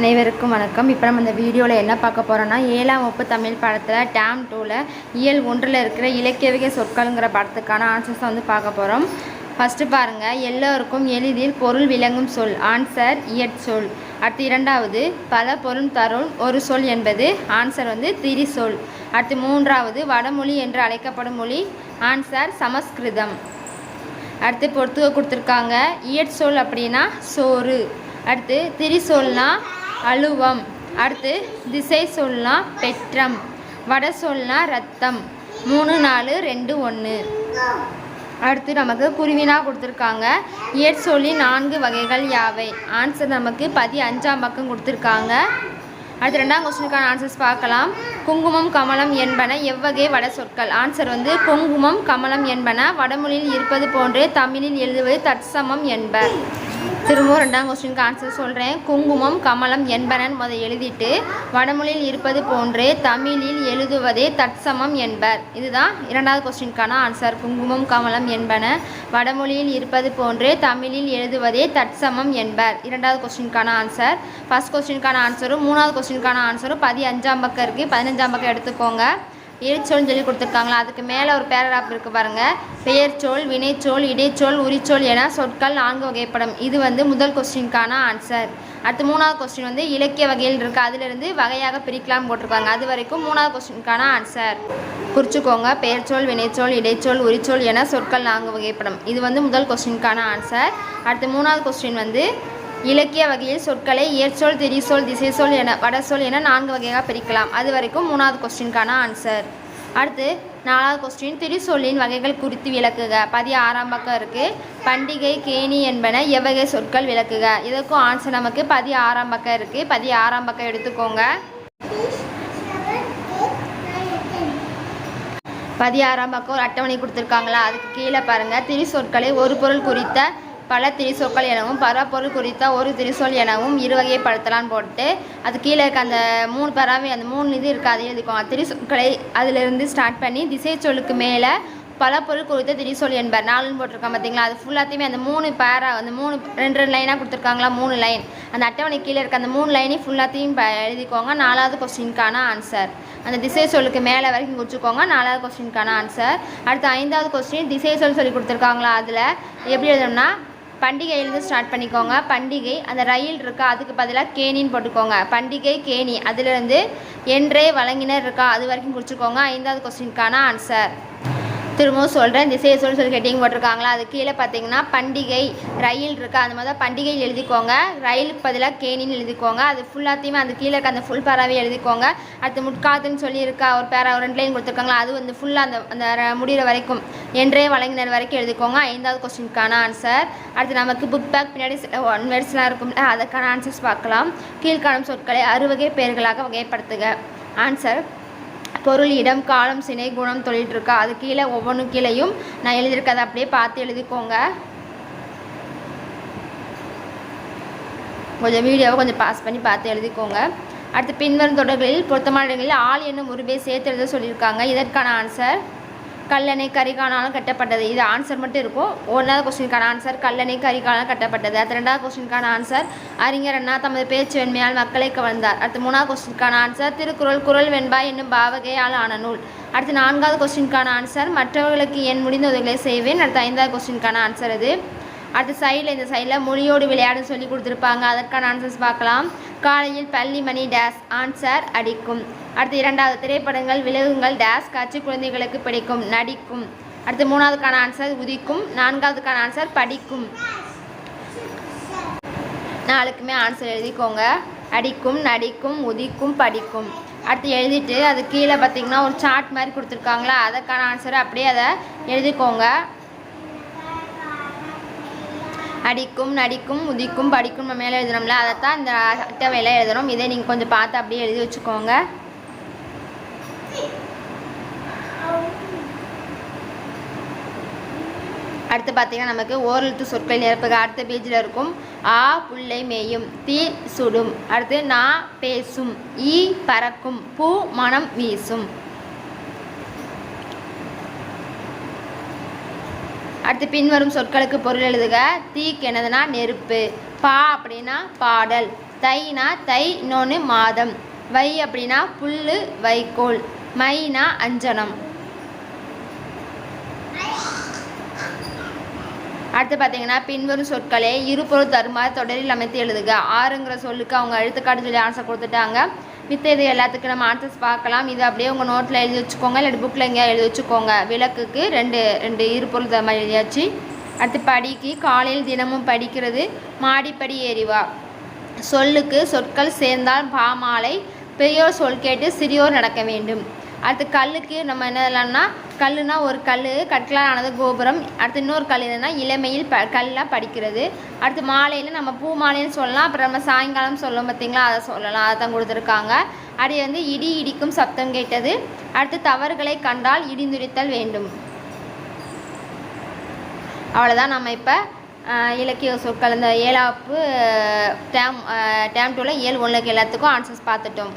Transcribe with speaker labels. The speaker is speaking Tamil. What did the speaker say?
Speaker 1: அனைவருக்கும் வணக்கம். இப்போ நம்ம இந்த வீடியோவில் என்ன பார்க்க போகிறோன்னா ஏழாம் வகுப்பு தமிழ் பாடத்தில் டேம் டூவில் இயல் ஒன்றில் இருக்கிற இலக்கியவிக சொற்கள்ங்கிற படத்துக்கான ஆன்சர்ஸை வந்து பார்க்க போகிறோம் ஃபஸ்ட்டு பாருங்கள் எல்லோருக்கும் எளிதில் பொருள் விளங்கும் சொல். ஆன்சர் இயற்சொல் அடுத்து இரண்டாவது பல பொருள் தரும் ஒரு சொல் என்பது ஆன்சர் வந்து திரி சொல். அடுத்து மூன்றாவது வடமொழி என்று அழைக்கப்படும் மொழி ஆன்சர் சமஸ்கிருதம். அடுத்து பொறுத்துக கொடுத்துருக்காங்க. இயற்சொல் அப்படின்னா சோறு. அடுத்து திரிசொல்னால் அழுவம். அடுத்து திசை சொல்னா பெற்றம் வட சொல்னா ரத்தம் மூணு நாலு ரெண்டு ஒன்று அடுத்து நமக்கு குருவினா கொடுத்துருக்காங்க. இயற்சொல்லி நான்கு வகைகள் யாவை? ஆன்சர் நமக்கு பதி அஞ்சாம் பக்கம் கொடுத்துருக்காங்க. அடுத்து ரெண்டாம் கொஸ்டினுக்கான ஆன்சர்ஸ் பார்க்கலாம். குங்குமம் கமலம் என்பன எவ்வகை வட சொற்கள்? ஆன்சர் வந்து குங்குமம் கமலம் என்பன வடமொழியில் இருப்பது போன்றே தமிழில் எழுதுவது தற்சமம் என்பர். திரும்பவும் ரெண்டாம் கொஸ்டினுக்கு ஆன்சர் சொல்கிறேன் குங்குமம் கமலம் என்பனன் முத எழுதிட்டு வடமொழியில் இருப்பது போன்றே தமிழில் எழுதுவதே தற்சமம் என்பர். இதுதான் இரண்டாவது கொஸ்டினுக்கான ஆன்சர் குங்குமம் கமலம் என்பன வடமொழியில் இருப்பது போன்றே தமிழில் எழுதுவதே தற்சமம் என்பர். இரண்டாவது கொஸ்டினுக்கான ஆன்சர் ஃபர்ஸ்ட் கொஸ்டினுக்கான ஆன்சரும் மூணாவது கொஸ்டினுக்கான ஆன்சரும் பதி அஞ்சாம் பக்கம் இருக்குது பதினஞ்சாம் பக்கம் எடுத்துக்கோங்க. இடைச்சொல்னு சொல்லி கொடுத்துருக்காங்களா? அதுக்கு மேலே ஒரு பேராகிராஃப் இருக்குது பாருங்கள் பெயர்ச்சொல் வினைச்சொல் இடைச்சொல் உரிச்சொல் என சொற்கள் நான்கு வகைப்படும். இது வந்து முதல் கொஸ்டினுக்கான ஆன்சர் அடுத்து மூணாவது கொஸ்டின் வந்து இலக்கிய வகையில் இருக்குது அதிலிருந்து வகையாக பிரிக்கலாம் போட்டிருக்காங்க. அது வரைக்கும் மூணாவது கொஸ்டினுக்கான ஆன்சர் குறிச்சிக்கோங்க. பெயர்ச்சொல் வினைச்சொல் இடைச்சொல் உரிச்சொல் என சொற்கள் நான்கு வகைப்படும். இது வந்து முதல் கொஸ்டினுக்கான ஆன்சர் அடுத்து மூணாவது கொஸ்டின் வந்து இலக்கிய வகையில் சொற்களை இயற்சொல் திரிசொல் திசைசொல் என வடசொல் என நான்கு வகையாக பிரிக்கலாம். அது வரைக்கும் மூணாவது கொஸ்டினுக்கான ஆன்சர் அடுத்து நாலாவது கொஸ்டின் திரிசொல்லின் வகைகள் குறித்து விளக்குக. பதி ஆறாம் பக்கம் இருக்குது பண்டிகை கேணி என்பன எவ்வகை சொற்கள் விளக்குக. இதற்கும் ஆன்சர் நமக்கு பதி ஆறாம் பக்கம் இருக்குது பதி ஆறாம் பக்கம் எடுத்துக்கோங்க. பதியாறாம் பக்கம் ஒரு அட்டவணை கொடுத்துருக்காங்களா? அதுக்கு கீழே பாருங்கள் திரிசொற்களை ஒரு பொருள் குறித்த பல திரிசொற்கள் எனவும் பரப்பொருள் குறித்த ஒரு திரிசொல் எனவும் இருவகைப்படுத்தலாம்னு போட்டு அது கீழே இருக்க அந்த மூணு பறாவை அந்த மூணு இது இருக்குது அதை எழுதிக்கோங்க. திரிசொற்களை அதிலிருந்து ஸ்டார்ட் பண்ணி திசை சொல்லுக்கு மேலே பல பொருள் குறித்த திரிசொல் என்பர் நாலுன்னு போட்டிருக்கான் பார்த்தீங்களா அது ஃபுல்லாத்தையுமே அந்த மூணு பேரா அந்த மூணு ரெண்டு ரெண்டு லைனாக கொடுத்துருக்காங்களா? மூணு லைன் அந்த அட்டவணை கீழே இருக்க அந்த மூணு லைனையும் ஃபுல்லாத்தையும் ப எழுதிக்கோங்க. நாலாவது கொஸ்டினுக்கான ஆன்சர் அந்த திசை சொல்லுக்கு மேலே வரைக்கும் குறிச்சிக்கோங்க நாலாவது கொஸ்டினுக்கான ஆன்சர் அடுத்து ஐந்தாவது கொஸ்டின் திசை சொல் சொல்லி கொடுத்துருக்காங்களா? அதில் எப்படி எழுதணும்னா பண்டிகையிலேருந்து ஸ்டார்ட் பண்ணிக்கோங்க. பண்டிகை அந்த ரயில் இருக்கா அதுக்கு பதிலாக கேணின்னு போட்டுக்கோங்க. பண்டிகை கேணி அதிலிருந்து என்றே வழங்கினர் இருக்கா அது வரைக்கும் குறிச்சிக்கோங்க ஐந்தாவது கொஸ்டினுக்கான ஆன்சர் திரும்பவும் சொல்கிறேன் திசையை சொல்லி சொல்லி ஹெட்டிங் போட்டிருக்காங்களா? அது கீழே பார்த்தீங்கன்னா பண்டிகை ரயில் இருக்கா? அந்த மாதிரி தான் பண்டிகையில் எழுதிக்கோங்க. ரயிலுக்கு பதிலாக கேணின்னு எழுதிக்கோங்க. அது ஃபுல்லாத்தையுமே அந்த கீழே இருக்க அந்த ஃபுல் பேராவே எழுதிக்கோங்க. அடுத்து முட்காத்துன்னு சொல்லி இருக்கா ஒரு பேரா ஒரு ரெண்டு லைன் கொடுத்துருக்காங்களா? அது வந்து ஃபுல்லாக அந்த அந்த முடிகிற வரைக்கும் என்றே வழங்கினர் வரைக்கும் எழுதிக்கோங்க. ஐந்தாவது கொஸ்டினுக்கான ஆன்சர் அடுத்து நமக்கு புக் பேக் பின்னாடி சில ஒன் வேர்ட்ஸ்லாம் இருக்கும்ல அதுக்கான ஆன்சர்ஸ் பார்க்கலாம். கீழ்காணும் சொற்களை அறுவகை பெயர்களாக வகைப்படுத்துக. ஆன்சர் பொருள் இடம் காலம் சினை குணம் தொழில் அது கீழே ஒவ்வொன்றும் கீழேயும் நான் எழுதியிருக்கதை அப்படியே பார்த்து எழுதிக்கோங்க. கொஞ்சம் வீடியோவை கொஞ்சம் பாஸ் பண்ணி பார்த்து எழுதிக்கோங்க. அடுத்து பின்வரும் தொடர்களில் பொருத்தமான இடங்களில் ஆள் என்னும் உருவை சேர்த்து எழுத சொல்லியிருக்காங்க. இதற்கான ஆன்சர் கல்லணை கரிகானாலும் கட்டப்பட்டது. இது ஆன்சர் மட்டும் இருக்கும். ஒன்றாவது கொஸ்டினுக்கான ஆன்சர் கல்லணை கரிகாலம் கட்டப்பட்டது. அடுத்து ரெண்டாவது கொஸ்டினுக்கான ஆன்சர் அறிஞர் அண்ணா தமது பேச்சு வெண்மையால் மக்களை கவர்ந்தார். அடுத்து மூணாவது கொஸ்டினுக்கான ஆன்சர் திருக்குறள் குரல் வெண்பா என்னும் பாவகையால் ஆன நூல். அடுத்து நான்காவது கொஸ்டினுக்கான ஆன்சர் மற்றவர்களுக்கு என் முடிந்த உதவிகளை செய்வேன். அடுத்து ஐந்தாவது கொஸ்டினுக்கான ஆன்சர் இது அடுத்த சைடில் இந்த சைடில் மொழியோடு விளையாடு சொல்லி கொடுத்துருப்பாங்க. அதற்கான ஆன்சர்ஸ் பார்க்கலாம். காலையில் பள்ளி மணி டேஸ் ஆன்சர் அடிக்கும். அடுத்து இரண்டாவது திரைப்படங்கள் விலகுங்கள் டேஸ் காட்சி குழந்தைகளுக்கு பிடிக்கும் நடிக்கும். அடுத்து மூணாவதுக்கான ஆன்சர் உதிக்கும். நான்காவதுக்கான ஆன்சர் படிக்கும். நாளுக்குமே ஆன்சர் எழுதிக்கோங்க. அடிக்கும் நடிக்கும் உதிக்கும் படிக்கும். அடுத்து எழுதிட்டு அது கீழே பார்த்தீங்கன்னா ஒரு சார்ட் மாதிரி கொடுத்துருக்காங்களா? அதற்கான ஆன்சரை அப்படியே அதை எழுதிக்கோங்க. அடிக்கும் நடிக்கும் உதிக்கும் படிக்கும் நம்ம மேலே எழுதணும்ல அதைத்தான் இந்த அட்டவையில் எழுதணும் இதை நீங்கள் கொஞ்சம் பார்த்து அப்படியே எழுதி வச்சுக்கோங்க. அடுத்து பார்த்தீங்கன்னா நமக்கு ஓரெழுத்து சொற்கள் நிரப்புக. அடுத்த பேஜில் இருக்கும். ஆ புல்லை மேயும். தீ சுடும். அடுத்து நா பேசும். ஈ பறக்கும். பூ மனம் வீசும். அடுத்து பின்வரும் சொற்களுக்கு பொருள் எழுதுக. தீக்கு என்னதுன்னா நெருப்பு. பா அப்படின்னா பாடல். தைனா தை இன்னொன்று மாதம். வை அப்படின்னா புல் வைக்கோல். மைனா அஞ்சனம். அடுத்து பார்த்தீங்கன்னா பின்வரும் சொற்களே இருபொருள் தருமாறு தொடரில் அமைத்து எழுதுக. ஆறுங்கிற சொல்லுக்கு அவங்க எழுத்துக்காட்டு சொல்லி ஆன்சர் கொடுத்துட்டாங்க. மித்த இது எல்லாத்துக்கும் நம்ம ஆன்சர்ஸ் பார்க்கலாம். இது அப்படியே உங்கள் நோட்டில் எழுதி வச்சுக்கோங்க. இல்லாட்டி புக்கில் எங்கேயா எழுதி வச்சுக்கோங்க. விளக்குக்கு ரெண்டு ரெண்டு இருபொருள் மாதிரி எழுதியாச்சு. அடுத்து படிக்கு. காலையில் தினமும் படிக்கிறது. மாடிப்படி ஏறிவா. சொல்லுக்கு சொற்கள் சேர்ந்தால் பாமாலை. பெரியோர் சொல் கேட்டு சிறியோர் நடக்க வேண்டும். அடுத்து கல்லுக்கு நம்ம என்ன சொல்லலாம்னா கல்லுனா ஒரு கல் கற்களால் ஆனது கோபுரம். அடுத்து இன்னொரு கல் என்னென்னா இளமையில் ப கல்லாம் படிக்கிறது. அடுத்து மாலையில் நம்ம பூ மாலைன்னு சொல்லலாம். அப்புறம் நம்ம சாயங்காலம் சொல்லும் பார்த்தீங்களா அதை சொல்லலாம். அதை தான் கொடுத்துருக்காங்க. அடுத்து வந்து இடி இடிக்கும் சத்தம் கேட்டது. அடுத்து தவறுகளை கண்டால் இடிந்துரித்தல் வேண்டும். அவ்வளோதான் நம்ம இப்போ இலக்கிய சொற்கள். இந்த ஏழாப்பு டேம் டேம் டூவில் ஏழு ஒன்றுக்கு எல்லாத்துக்கும் ஆன்சர்ஸ் பார்த்துட்டோம்.